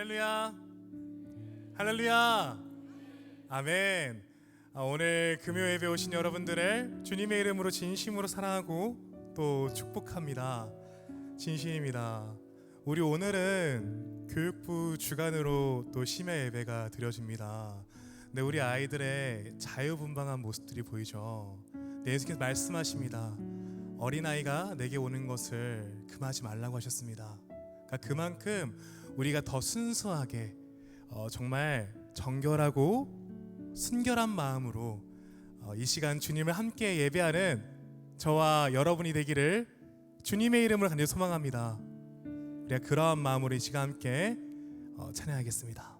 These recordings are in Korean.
할렐루야. 할렐루야. 아멘. 아, 오늘 금요 예배 오신 여러분들을 주님의 이름으로 진심으로 사랑하고 또 축복합니다. 진심입니다. 우리 오늘은 교육부 주간으로 또 심야 예배가 드려집니다. 네, 우리 아이들의 자유분방한 모습들이 보이죠. 네, 예수께서 말씀하십니다. 어린아이가 내게 오는 것을 금하지 말라고 하셨습니다. 그러니까 그만큼 우리가 더 순수하게 어, 정말 정결하고 순결한 마음으로 어, 이 시간 주님을 함께 예배하는 저와 여러분이 되기를 주님의 이름으로 간절히 소망합니다. 우리가 그러한 마음으로 이 시간 함께 어, 찬양하겠습니다.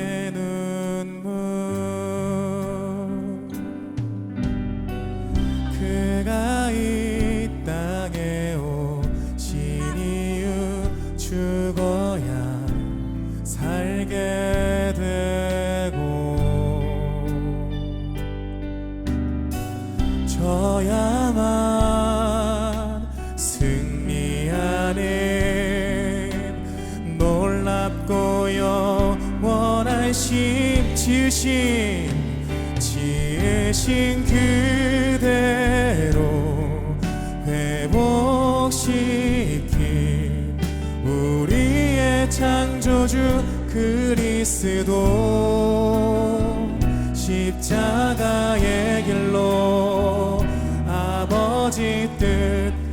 그리스도 십자가의 길로 아버지 뜻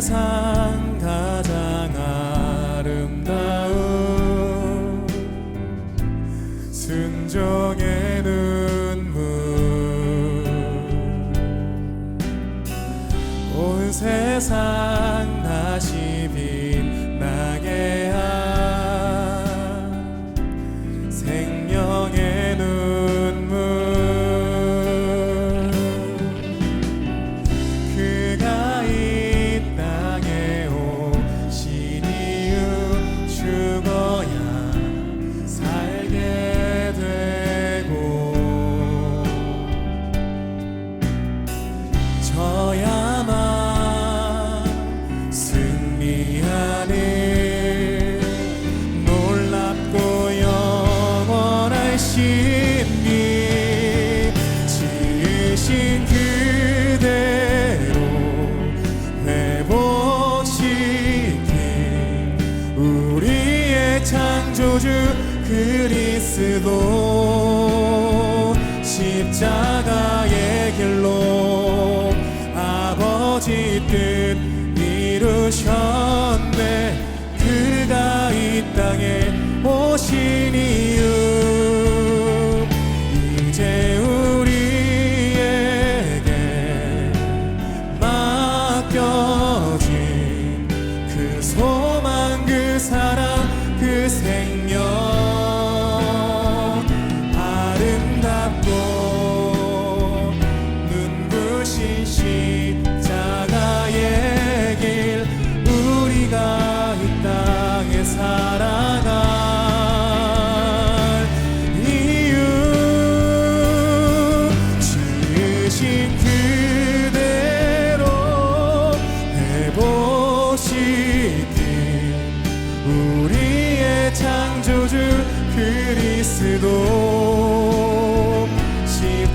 세상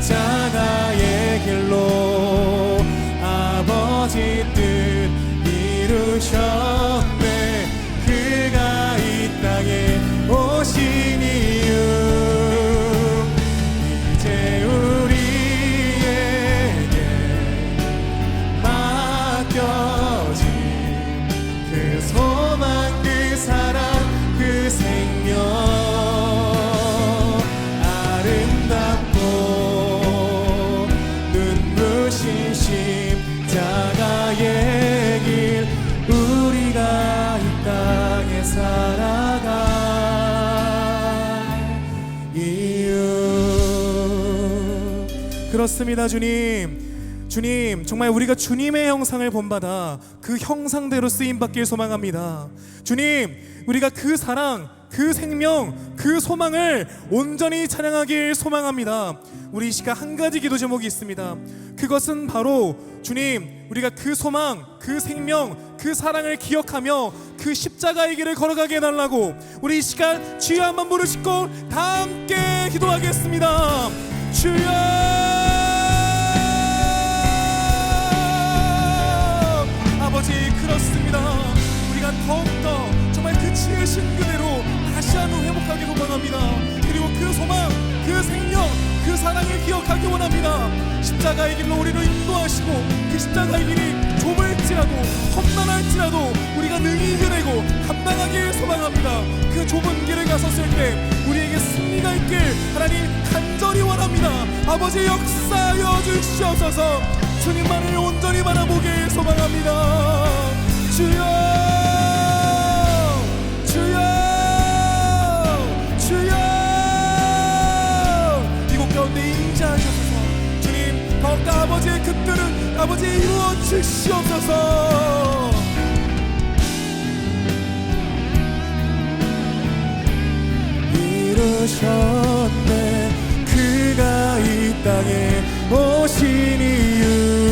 십 그렇습니다 주님. 주님 정말 우리가 주님의 형상을 본받아 그 형상대로 쓰임 받길 소망합니다. 주님 우리가 그 사랑 그 생명 그 소망을 온전히 찬양하길 소망합니다. 우리 이 시간 한 가지 기도 제목이 있습니다. 그것은 바로 주님 우리가 그 소망 그 생명 그 사랑을 기억하며 그 십자가의 길을 걸어가게 해달라고 우리 이 시간 주여 한번 부르시고 다 함께 기도하겠습니다. 주여 더욱더 정말 그 지으신 그대로 다시 한번 회복하기 소망합니다. 그리고 그 소망 그 생명 그 사랑을 기억하기 원합니다. 십자가의 길로 우리를 인도하시고 그 십자가의 길이 좁을지라도 험난할지라도 우리가 능히 이겨내고 감당하길 소망합니다. 그 좁은 길을 가섰을 때 우리에게 승리가 있길 하나님 간절히 원합니다. 아버지 역사하여 주시옵소서. 주님만을 온전히 바라보길 소망합니다. 주여 더욱더 아버지의 그 뜻은 아버지 이루어 주시옵소서. 이루셨네. 그가 이 땅에 오신 이유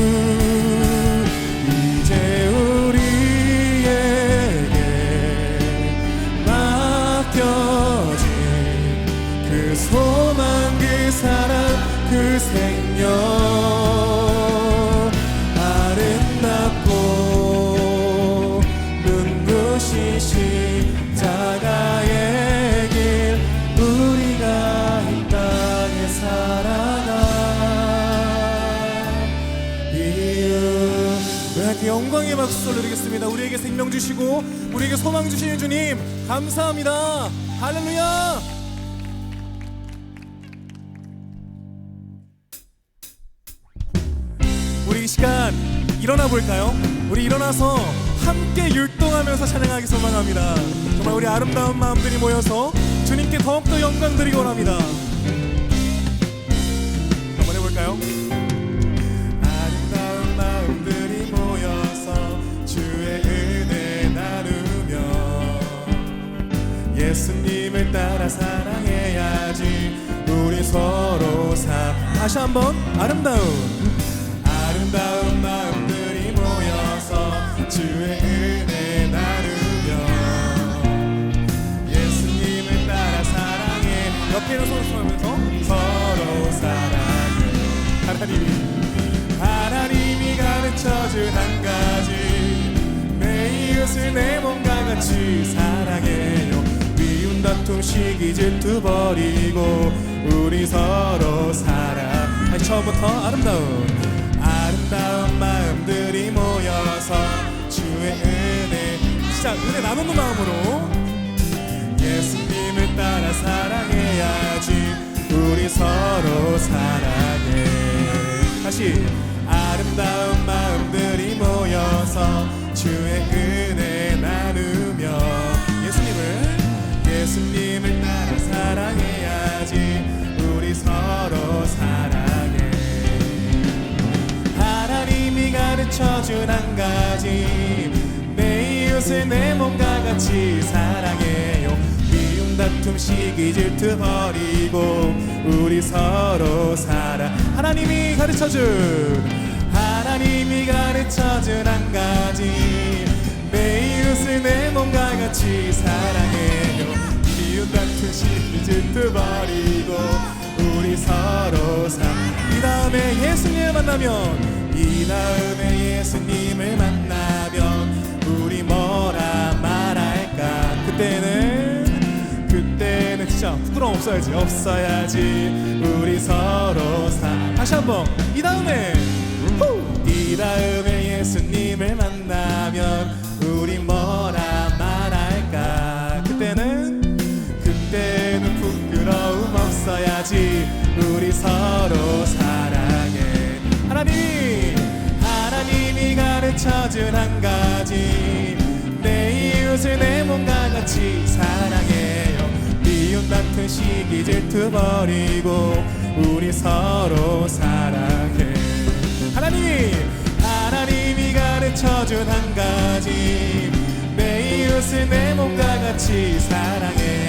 박수 올리겠습니다 우리에게 생명 주시고 우리에게 소망 주시는 주님 감사합니다 할렐루야 우리 이 시간 일어나 볼까요? 우리 일어나서 함께 율동하면서 찬양하기 소망합니다. 정말 우리 아름다운 마음들이 모여서 주님께 더욱더 영광 드리기 원합니다. 한번 해볼까요? 예수님을 따라 사랑해야지. 우리 서로 사 다시 한번 아름다운 아름다운 마음들이 모여서 주의 은혜 나누며 예수님을 따라 사랑해. 옆에 있는 손을 손하면서 서로 사랑해. 하나님이 하나님이 가르쳐준 한 가지. 내 이웃을 내 몸과 같이 사랑해요 미운 다툼 시기 질투 버리고 우리 서로 살아 다시 처음부터 아름다운 아름다운 마음들이 모여서 주의 은혜 시작 은혜 나누는 마음으로 예수님을 따라 사랑해야지 우리 서로 사랑해. 다시 아름다운 마음들이 모여서 주의 은혜 나누며 예수님을 따라 사랑해야지. 우리 서로 사랑해. 하나님이 가르쳐준 한 가지. 내 이웃을 내 몸과 같이 사랑해요. 미움 다툼 시기 질투 버리고 우리 서로 살아 하나님이 가르쳐준 하나님이 가르쳐준 한 가지. 내 이웃을 내 몸과 같이 사랑해 시기 질투 질투버리고 우리 서로 사이 다음에 예수님을 만나면 이 다음에 예수님을 만나면 우리 뭐라 말할까? 그때는 그때는 진짜 부끄러움 없어야지 없어야지 우리 서로 사 다시 한번 이 다음에 후! 이 다음에 예수님을 만나면 우리 뭐 서로 사랑해. 하나님 하나님이 가르쳐준 한 가지. 내 이웃을 내 몸과 같이 사랑해요. 미움 다툰 시기 질투 버리고 우리 서로 사랑해. 하나님 하나님이 가르쳐준 한 가지. 내 이웃을 내 몸과 같이 사랑해요 미움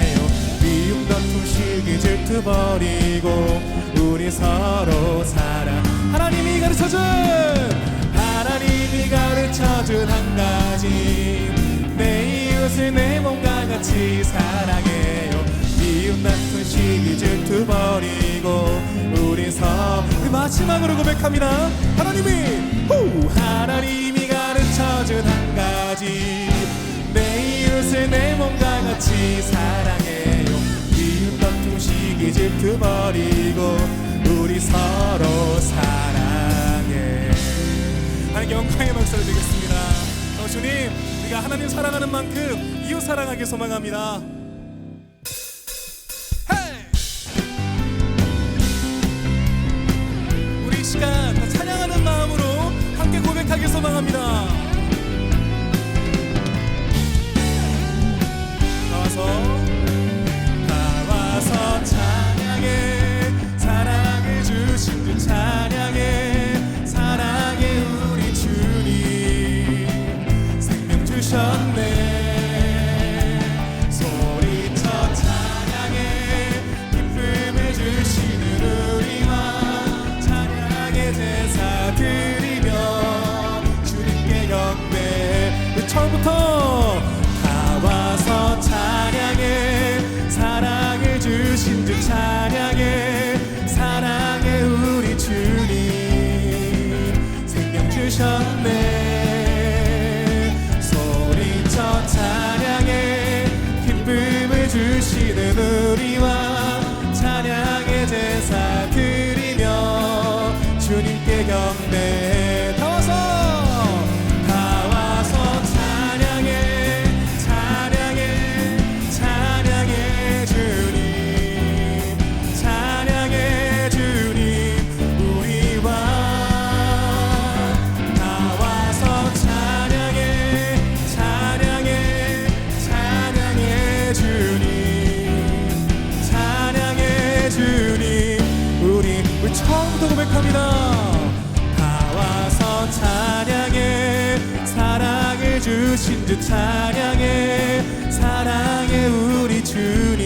다툼 시기 질투 버리고 우리 서로 사랑. 하나님이 가르쳐준 하나님이 가르쳐준 한 가지. 내 이웃을 내 몸과 같이 사랑해요. 미움 다툰 시기 질투 버리고 우리 서 우리 마지막으로 고백합니다. 하나님이 후! 하나님이 가르쳐준 한 가지. 내 이웃을 내 몸과 같이 사랑해요. 미움 질투 버리고 우리 서로 사랑해. 하나님 영광의 박수를 드리겠습니다. 어, 주님 우리가 하나님 사랑하는 만큼 이웃 사랑하기 소망합니다! 우리 이 시간 다 찬양하는 마음으로 함께 고백하기 소망합니다 주 찬양해. 사랑해 우리 주님.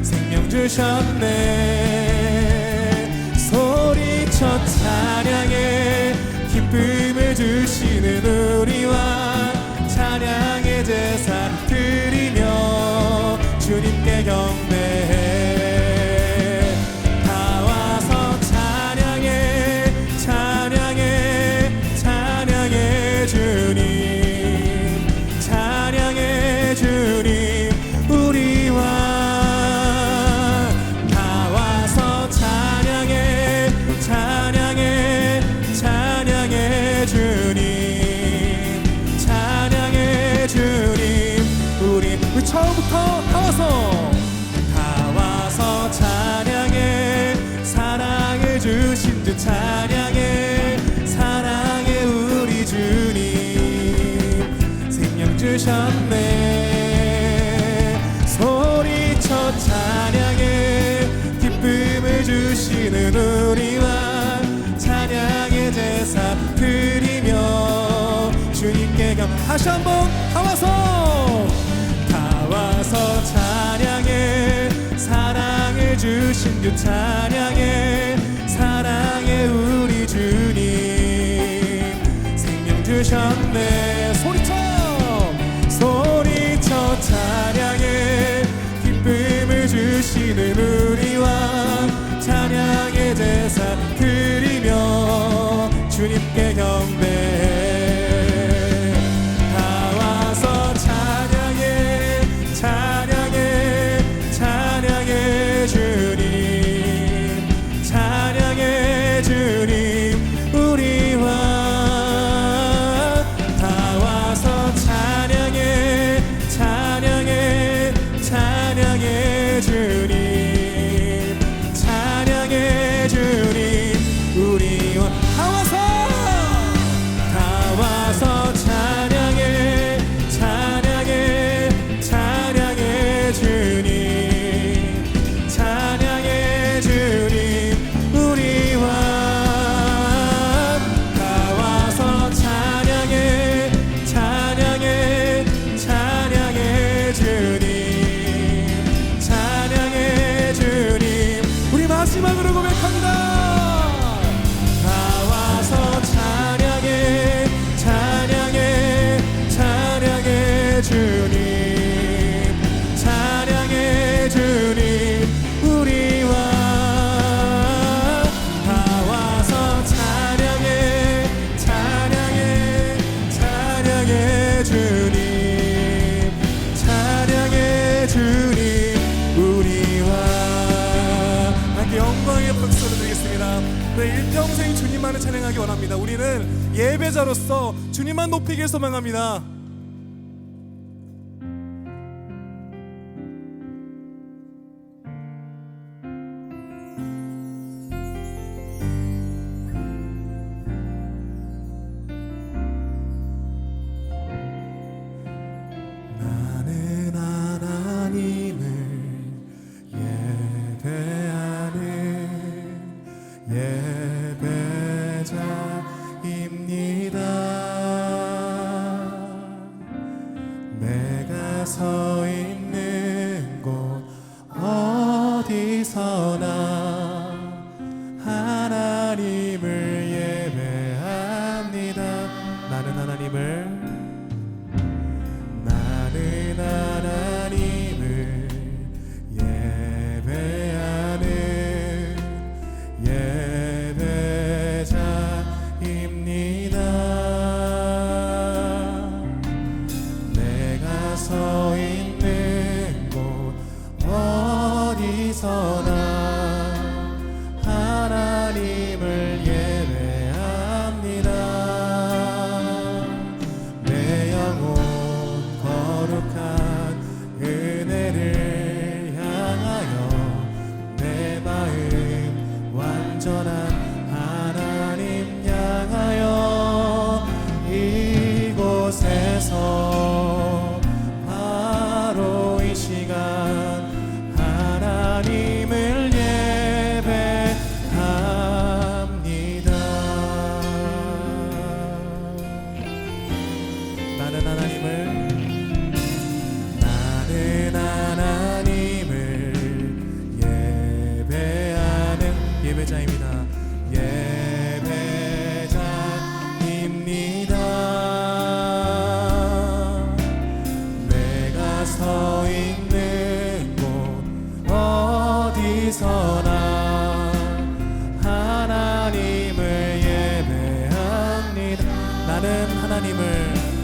생명 주셨네. 소리쳐 찬양해. 기쁨을 주시는 주 찬양해 사랑해 우리 주님. 생명 주셨네. 소리쳐 찬양해 기쁨을 주시는 우리와 찬양의 제사 드리며 주님께 감 다시 한번 다 와서 다 와서 찬양해 사랑을 주신 주 찬양해 주 주님만을 찬양하기 원합니다. 우리는 예배자로서 주님만 높이길 소망합니다. man.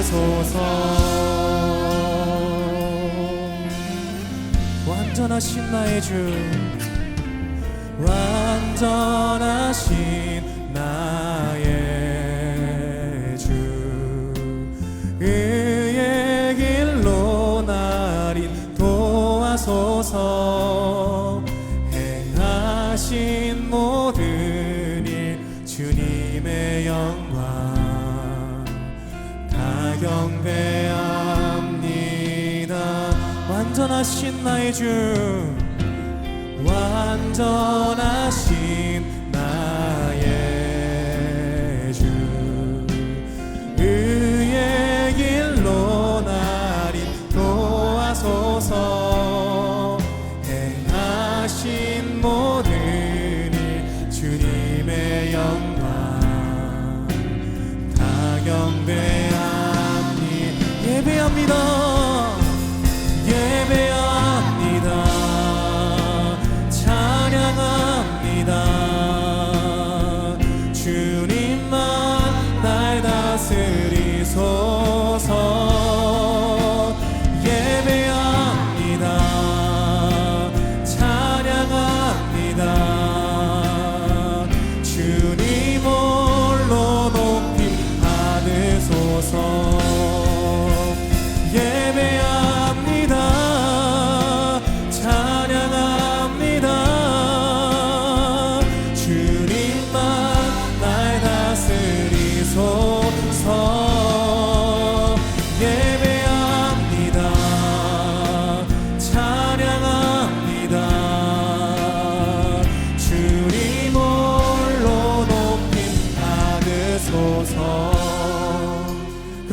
하소서. 완전하신 나의 주. 완전하신 완전하신 나의 주 완전하신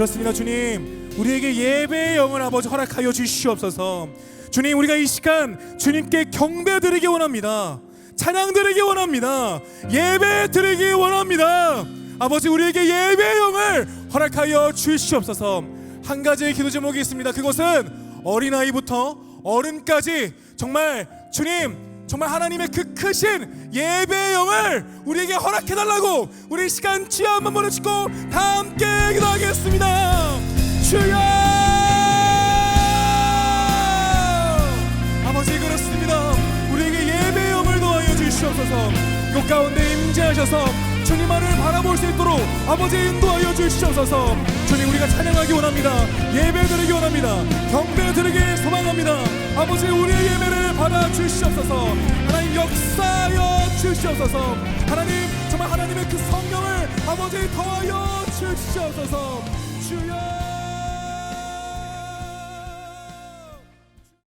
그렇습니다. 주님 우리에게 예배의 영을 아버지 허락하여 주시옵소서. 주님 우리가 이 시간 주님께 경배 드리기 원합니다. 찬양 드리기 원합니다. 예배 드리기 원합니다. 아버지 우리에게 예배의 영을 허락하여 주시옵소서. 한 가지의 기도 제목이 있습니다. 그것은 어린아이부터 어른까지 정말 주님 정말 하나님의 그 크신 예배의 영을 우리에게 허락해 달라고 우리 시간 주여 한번 보내주고 다 함께 기도하겠습니다. 주여! 아버지 그렇습니다. 우리에게 예배의 영을 더하여 주시옵소서. 이 가운데 임재하셔서 주님만을 바라볼 수 있도록 아버지 인도하여 주시옵소서. 주님 우리가 찬양하기 원합니다. 예배 드리기 원합니다. 경배 드리기 소망합니다. 아버지 우리의 예배를 받아 주시옵소서. 하나님 역사하여 주시옵소서. 하나님 정말 하나님의 그 성령을 아버지 더하여 주시옵소서. 주여